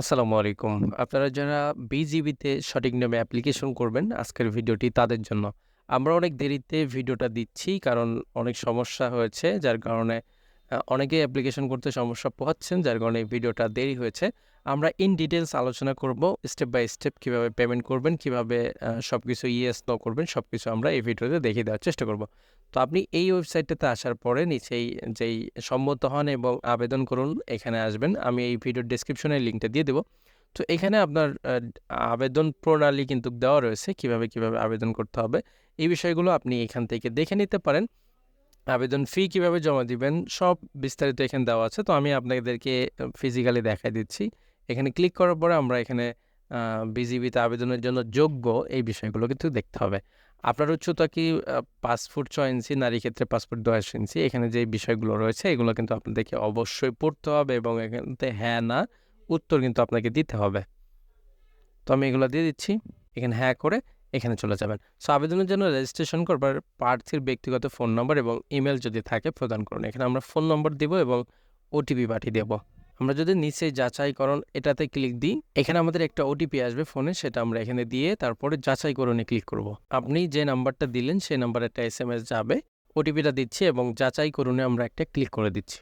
আসসালামু আলাইকুম। আপনারা যারা বিজিবিতে সঠিক নামে অ্যাপ্লিকেশন করবেন, আজকের ভিডিওটি তাদের জন্য। আমরা অনেক দেরিতে ভিডিওটা দিচ্ছি কারণ অনেক সমস্যা হয়েছে যার কারণে অনেকেই অ্যাপ্লিকেশন করতে সমস্যা পোহাচ্ছেন যার কারণে এই ভিডিওটা দেরি হয়েছে। আমরা ইন ডিটেলস আলোচনা করব স্টেপ বাই স্টেপ কীভাবে পেমেন্ট করবেন, কীভাবে সব কিছু ইয়েস, নো করবেন সব কিছু আমরা এই ভিডিওতে দেখিয়ে দেওয়ার চেষ্টা করব। তো আপনি এই ওয়েবসাইটটাতে আসার পরে নিচেই যেই সম্মত হন এবং আবেদন করুন এখানে আসবেন। আমি এই ভিডিওর ডেসক্রিপশনে লিঙ্কটা দিয়ে দেব। তো এখানে আপনার আবেদন প্রণালী কিন্তু দেওয়া রয়েছে কীভাবে, কীভাবে আবেদন করতে হবে। এই বিষয়গুলো আপনি এখান থেকে দেখে নিতে পারেন। আবেদন ফি কীভাবে জমা দিবেন সব বিস্তারিত এখানে দেওয়া আছে। তো আমি আপনাদেরকে ফিজিক্যালি দেখায় দিচ্ছি। এখানে ক্লিক করার পরে আমরা এখানে বিজিবিতে আবেদনের জন্য যোগ্য এই বিষয়গুলো কিন্তু দেখতে হবে। আপনার উচ্চতা কি আ ৫ ফুট ৬ ইঞ্চি, নারী ক্ষেত্রে ৫ ফুট ১০ ইঞ্চি। এখানে যে বিষয়গুলো রয়েছে এগুলো কিন্তু আপনাদেরকে অবশ্যই পড়তে হবে এবং এখানতে হ্যাঁ, না উত্তর কিন্তু আপনাকে দিতে হবে। তো আমি এগুলো দিয়ে দিচ্ছি। এখানে হ্যাঁ করে এখানে চলে যাবেন। সো আবেদনের জন্য রেজিস্ট্রেশন করবার প্রার্থীর ব্যক্তিগত ফোন নম্বর এবং ইমেল যদি থাকে প্রদান করুন। এখানে আমরা ফোন নম্বর দিব এবং ওটিপি পাঠিয়ে দেব। আমরা যদি নিচে যাচাইকরণ এটাতে ক্লিক দিই, এখানে আমাদের একটা ওটিপি আসবে ফোনে সেটা আমরা এখানে দিয়ে তারপরে যাচাইকরণে ক্লিক করব। আপনি যে নাম্বারটা দিলেন সেই নাম্বারে একটা এসএমএস যাবে। ওটিপিটা দিচ্ছি এবং যাচাই যাচাইকরণে আমরা একটা ক্লিক করে দিচ্ছি।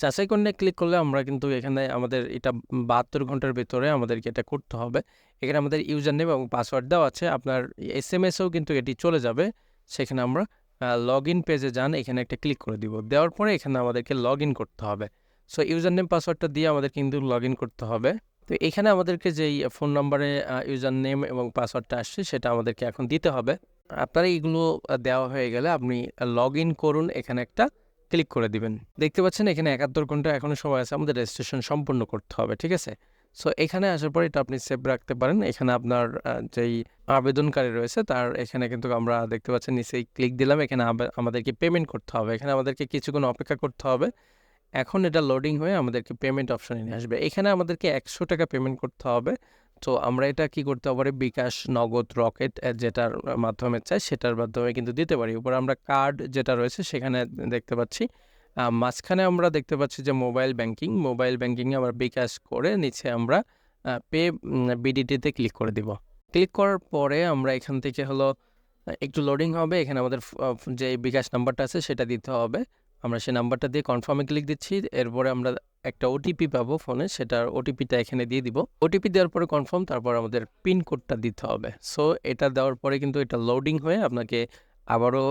যাচাইকরণে ক্লিক করলে আমরা কিন্তু এখানে আমাদের এটা ৭২ ঘণ্টার ভেতরে আমাদেরকে এটা করতে হবে। এখানে আমাদের ইউজার নেম এবং পাসওয়ার্ড দেওয়া আছে। আপনার এসএমএসেও কিন্তু এটি চলে যাবে। সেখানে আমরা লগ ইন পেজে যান, এখানে একটা ক্লিক করে দিব। দেওয়ার পরে এখানে আমাদেরকে লগ ইন করতে হবে। সো ইউজার নেম পাসওয়ার্ডটা দিয়ে আমাদের কিন্তু লগ ইন করতে হবে। তো এখানে আমাদেরকে যেই ফোন নম্বরে ইউজার নেম এবং পাসওয়ার্ডটা আসছে, সেটা আমাদেরকে এখন দিতে হবে। আপনার এইগুলো আ দেওয়া হয়ে গেলে আপনি লগ ইন করুন এখানে একটা ক্লিক করে দিবেন। দেখতে পাচ্ছেন এখানে ৭১ ঘণ্টা এখনও সময় আছে, আমাদের রেজিস্ট্রেশন সম্পূর্ণ করতে হবে। ঠিক আছে? সো এখানে আসার পর এটা আপনি সেভ রাখতে পারেন। এখানে আপনার যেই আবেদনকারী রয়েছে, তার এখানে কিন্তু আমরা দেখতে পাচ্ছেন নিচেই ক্লিক দিলাম। এখানে আমাদেরকে পেমেন্ট করতে হবে। এখানে আমাদেরকে কিছুক্ষণ অপেক্ষা করতে হবে। এখন এটা লোডিং হয়ে আমাদেরকে পেমেন্ট অপশনে নিয়ে আসবে। এখানে আমাদেরকে ৳১০০ পেমেন্ট করতে হবে। তো আমরা এটা কি করতে পারি বিকাশ, নগদ, রকেট যেটার মাধ্যমে চাই সেটার মাধ্যমে কিন্তু দিতে পারি। উপরে আমরা কার্ড যেটা রয়েছে সেখানে দেখতে পাচ্ছি। মাঝখানে আমরা দেখতে পাচ্ছি যে মোবাইল ব্যাংকিং, মোবাইল ব্যাংকিংয়ে আমরা বিকাশ করে নিচে আমরা পে বিডিটিতে ক্লিক করে দিব। ক্লিক করার পরে আমরা এখান থেকে হলো একটু লোডিং হবে। এখানে আমাদের যে বিকাশ নাম্বারটা আছে সেটা দিতে হবে। আমরা সেই নাম্বারটা দিয়ে কনফার্মে ক্লিক দিচ্ছি। এরপরে আমরা একটা ওটিপি পাবো ফোনে, সেটার ওটিপিটা এখানে দিয়ে দিব। ওটিপি দেওয়ার পরে কনফার্ম তারপর আমাদের পিন কোডটা দিতে হবে। সো এটা দেওয়ার পরে কিন্তু এটা লোডিং হয়ে আপনাকে আবারও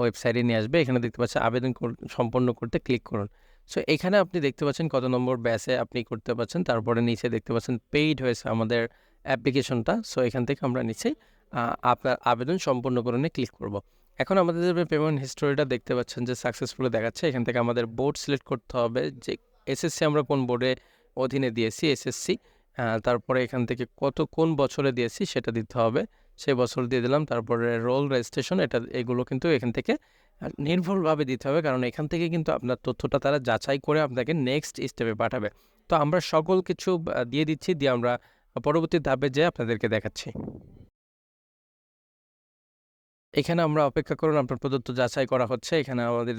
ওয়েবসাইটে নিয়ে আসবে। এখানে দেখতে পাচ্ছেন আবেদন সম্পন্ন করতে ক্লিক করুন। সো এখানে আপনি দেখতে পাচ্ছেন কত নম্বর ব্যাচে আপনি করতে পারছেন। তারপরে নিচে দেখতে পাচ্ছেন পেইড হয়েছে আমাদের অ্যাপ্লিকেশনটা। সো এখান থেকে আমরা নিচে আপনার আবেদন সম্পূর্ণকরণে ক্লিক করব। এখন আমাদের যে পেমেন্ট হিস্টোরিটা দেখতে পাচ্ছেন যে সাকসেসফুলি দেখাচ্ছে। এখান থেকে আমাদের বোর্ড সিলেক্ট করতে হবে যে এসএসসি আমরা কোন বোর্ডে অধীনে দিয়েছি, এসএসসি। তারপরে এখান থেকে কত, কোন বছরে দিয়েছি সেটা দিতে হবে। সেই বছর দিয়ে দিলাম। তারপরে রোল রেজিস্ট্রেশন, এটা, এগুলো কিন্তু এখান থেকে আ, নির্ভুলভাবে দিতে হবে। কারণ এখান থেকে কিন্তু আপনার তথ্যটা তারা যাচাই করে আপনাকে নেক্সট স্টেপে পাঠাবে। তো আমরা সকল কিছু দিয়ে দিচ্ছি, দিয়ে আমরা পরবর্তী ধাপে যেয়ে আপনাদেরকে দেখাচ্ছি। এখানে আমরা অপেক্ষা করুন আপনার প্রদত্ত যাচাই করা হচ্ছে। এখানে আমাদের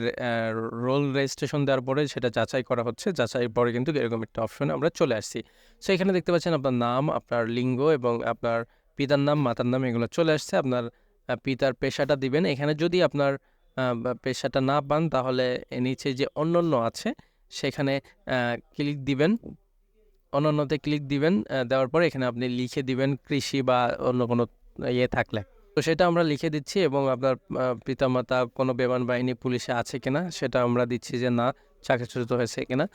রোল রেজিস্ট্রেশন দেওয়ার পরে সেটা যাচাই করা হচ্ছে। যাচাইয়ের পরে কিন্তু এরকম একটা অপশনে আমরা চলে আসছি। সো এখানে দেখতে পাচ্ছেন আপনার নাম, আপনার লিঙ্গ এবং আপনার পিতার নাম, মাতার নাম এগুলো চলে আসছে। আপনার পিতার পেশাটা দিবেন। এখানে যদি আপনার পেশাটা না পান তাহলে নিচে যে অন্যান্য আছে সেখানে ক্লিক দিবেন। অন্যান্যতে ক্লিক দিবেন। দেওয়ার পরে এখানে আপনি লিখে দিবেন কৃষি বা অন্য কোনো ইয়ে থাকলে। তো সেটা আমরা লিখে দিচ্ছি এবং আপনার পিতামাতা কোনো বিমান বাহিনী, পুলিশে আছে কিনা সেটা আমরা দিচ্ছি যে না চাকরিচ্যুত হয়েছে কিনা।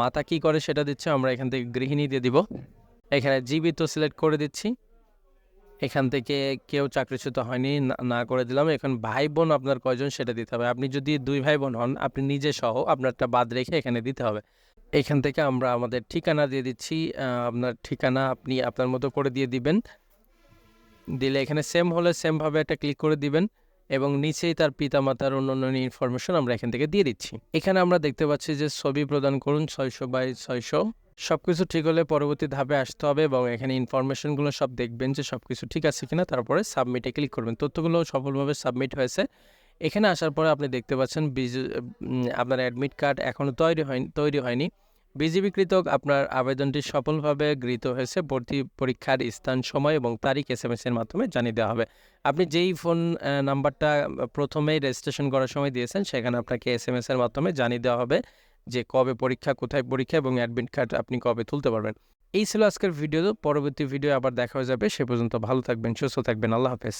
মাতা কি করে সেটা দিচ্ছে আমরা এখান থেকে গৃহিণী দিয়ে দিব। এখানে জীবিত সিলেক্ট করে দিচ্ছি। এখান থেকে কেউ চাকরিচ্যুত হয়নি না, করে দিলাম। এখন ভাই-বোন আপনার কয়জন সেটা দিতে হবে। আপনি যদি দুই ভাই-বোন হন আপনি নিজে সহ আপনারটা বাদ রেখে এখানে দিতে হবে। এখান থেকে আমরা আমাদের ঠিকানা দিয়ে দিচ্ছি। আপনার ঠিকানা আপনি আপনার মতো করে দিয়ে দিবেন। দিলে এখানে সেম হলে সেম ভাবে একটা ক্লিক করে দিবেন এবং নিচেই তার পিতামাতার অন্যান্য ইনফরমেশন আমরা এখান থেকে দিয়ে দিচ্ছি। এখানে আমরা দেখতে পাচ্ছি যে ছবি প্রদান করুন ৬০০ বাই ৬০০ সবকিছু ঠিক হলে পরবর্তী ধাপে আসতে হবে এবং এখানে ইনফরমেশনগুলো সব দেখবেন যে সব কিছু ঠিক আছে কিনা, তারপরে সাবমিটে ক্লিক করবেন। তথ্যগুলো সফলভাবে সাবমিট হয়েছে। এখানে আসার পরে আপনি দেখতে পাচ্ছেন আপনার অ্যাডমিট কার্ড এখনও তৈরি হয়নি তৈরি হয়নি। বিজিবি কৃতক আপনার আবেদনটি সফলভাবে গৃহীত হয়েছে। ভর্তি পরীক্ষার স্থান, সময় এবং তারিখ এস এম এর মাধ্যমে জানিয়ে দেওয়া হবে। আপনি যেই ফোন নাম্বারটা প্রথমেই রেজিস্ট্রেশন করার সময় দিয়েছেন, সেখানে আপনাকে এস এম এর মাধ্যমে জানিয়ে দেওয়া হবে যে কবে পরীক্ষা, কোথায় পরীক্ষা এবং অ্যাডমিট কার্ড আপনি কবে তুলতে পারবেন। এই ছিল আজকের ভিডিও পরবর্তী ভিডিও আবার দেখা হয়ে যাবে। সে পর্যন্ত ভালো থাকবেন, সুস্থ থাকবেন। আল্লাহ হাফেজ।